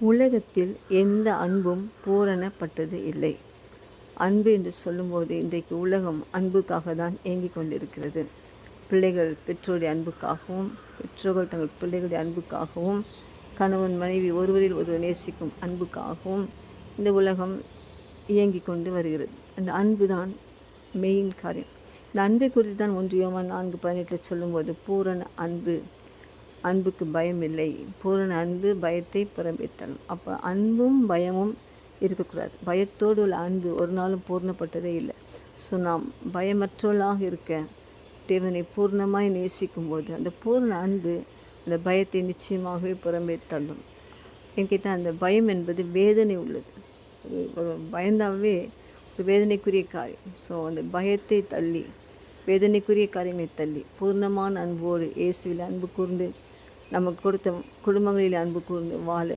உலகத்தில் எந்த அன்பும் பூரணப்பட்டது இல்லை. அன்பு என்று சொல்லும்போது இன்றைக்கு உலகம் அன்புக்காக தான் இயங்கிக் கொண்டிருக்கிறது. பிள்ளைகள் பெற்றோருடைய அன்புக்காகவும் பெற்றோர்கள் தங்கள் பிள்ளைகளுடைய அன்புக்காகவும் கணவன் மனைவி ஒருவரில் ஒருவர் நேசிக்கும் அன்புக்காகவும் இந்த உலகம் இயங்கிக் கொண்டு வருகிறது. அந்த அன்பு தான் மெயின் காரியம். இந்த அன்பை குறித்து தான் ஒன்றியமா நான்கு பதினெட்டில் சொல்லும்போது பூரண அன்பு அன்புக்கு பயம் இல்லை. பூரண அன்பு பயத்தை புறம்பித்தலும் அப்போ அன்பும் பயமும் இருக்கக்கூடாது. பயத்தோடு உள்ள அன்பு ஒரு நாளும் பூர்ணப்பட்டதே இல்லை. ஸோ நாம் பயமற்றவளாக இருக்க தேவனை பூர்ணமாய் நேசிக்கும் போது அந்த பூர்ண அன்பு அந்த பயத்தை நிச்சயமாகவே புறம்பே தள்ளும் என்கிட்ட அந்த பயம் என்பது வேதனை உள்ளது. ஒரு பயந்தாவே ஒரு வேதனைக்குரிய காரியம். ஸோ அந்த பயத்தை தள்ளி வேதனைக்குரிய காரியங்களை தள்ளி பூர்ணமான அன்போடு இயேசுவில் அன்பு கூர்ந்து நமக்கு கொடுத்த குடும்பங்களில் அன்பு கூர்ந்து வாழ